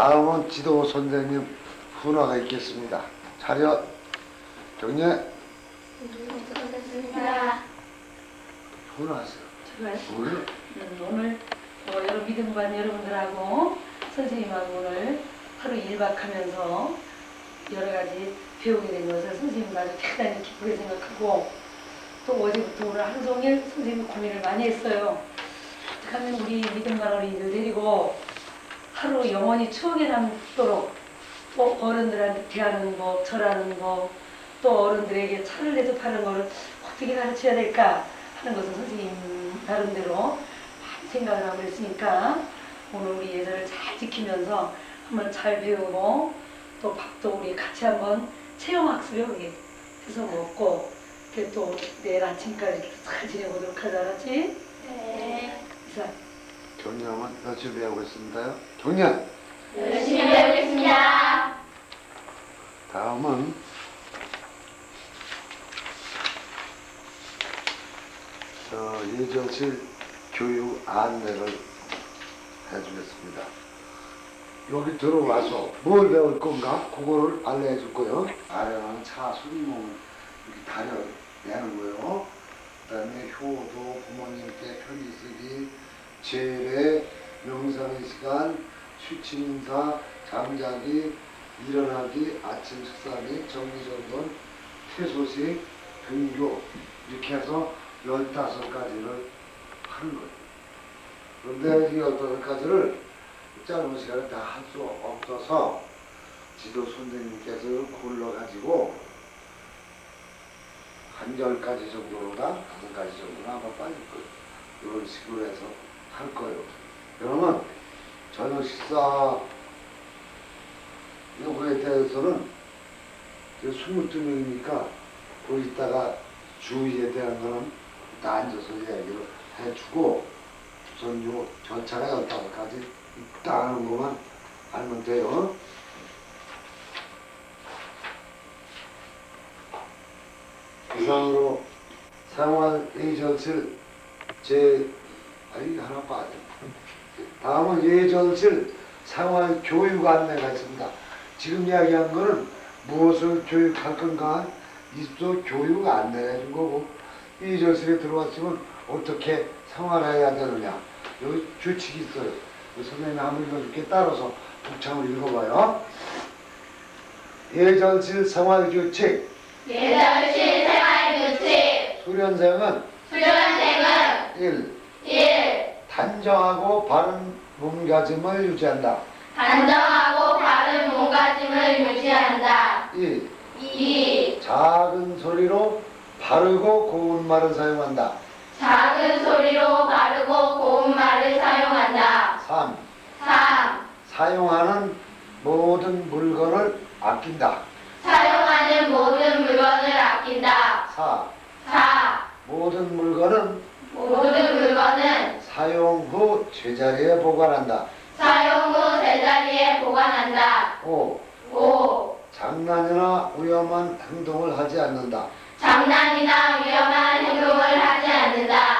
다음은 지도 선생님 훈화가 있겠습니다. 차렷, 경례, 수고하셨습니다. 훈화하세요. 제가요? 오늘 음, 오늘 어, 여러 믿음반 여러분들하고 선생님하고 오늘 하루 일박하면서 여러 가지 배우게 된 것을 선생님과 아주 대단히 기쁘게 생각하고 또 어제부터 오늘 하루 종일 선생님이 고민을 많이 했어요. 어떻게 하면 우리 믿음반 어린이들 데리고 하루 영원히 추억에 남도록 또 어른들한테 대하는 법, 절하는 법, 또 어른들에게 차를 대접하는 것을 어떻게 가르쳐야 될까 하는 것을 선생님 나름대로 많이 생각을 하고 있으니까 오늘 우리 예절을 잘 지키면서 한번 잘 배우고 또 밥도 우리 같이 한번 체험학습에 우리 해서 먹고 이렇게 또 내일 아침까지 이렇게 잘 지내보도록 하자 알았지? 네. 이사 경례하면 며칠 배우고 있습니다요. 경례. 열심히 배우겠습니다. 다음은 저 예정실 교육 안내를 해주겠습니다. 여기 들어와서 뭘 배울 건가? 그거를 알려줄 거예요. 아래는 차 손님을 이렇게 다려 내는 거예요. 그 다음에 효도, 부모님께 제례, 명상의 시간, 취침 인사, 잠자기, 일어나기, 아침 식사 및 정기정돈, 퇴소식, 등교 이렇게 해서 15가지를 하는 거예요. 그런데 이 15가지를 짧은 시간에 다 할 수 없어서 지도 선생님께서 골라가지고 한열 가지 정도로가 다섯 가지 정도가 아마 빠질 거예요. 이런 식으로 해서 할 거예요. 그러면 저녁 식사 요거에 대해서는 22명이니까 그 이따가 주의에 대한 거는 다 앉아서 이야기를 해주고 우선 요 절차가 15가지 있다는 것만 알면 돼요. 이상으로 생활 예절실 제 아이 하나 빠져. 다음은 예절실 생활 교육 안내가 있습니다. 지금 이야기한 거는 무엇을 교육할 건가 이도 교육 안내해 준 거고 예절실에 들어왔으면 어떻게 생활해야 되느냐 여기 규칙이 있어요. 그 선생님이 한번 읽어줄게 따라서 북창을 읽어봐요. 예절실 생활 규칙 예절실 생활 규칙 수련생은 수련생은 1. 1. 단정하고 바른 몸가짐을 유지한다. 단정하고 바른 몸가짐을 유지한다. 2. 2. 작은 소리로 바르고 고운 말을 사용한다. 작은 소리로 바르고 고운 말을 사용한다. 3. 3. 사용하는 모든 물건을 아낀다. 사용하는 모든 물건을 아낀다. 4. 4. 모든 물건은 모든 물건은 사용 후 제자리에 보관한다. 사용 후 제자리에 보관한다. 5. 5. 장난이나 위험한 행동을 하지 않는다. 장난이나 위험한 행동을 하지 않는다.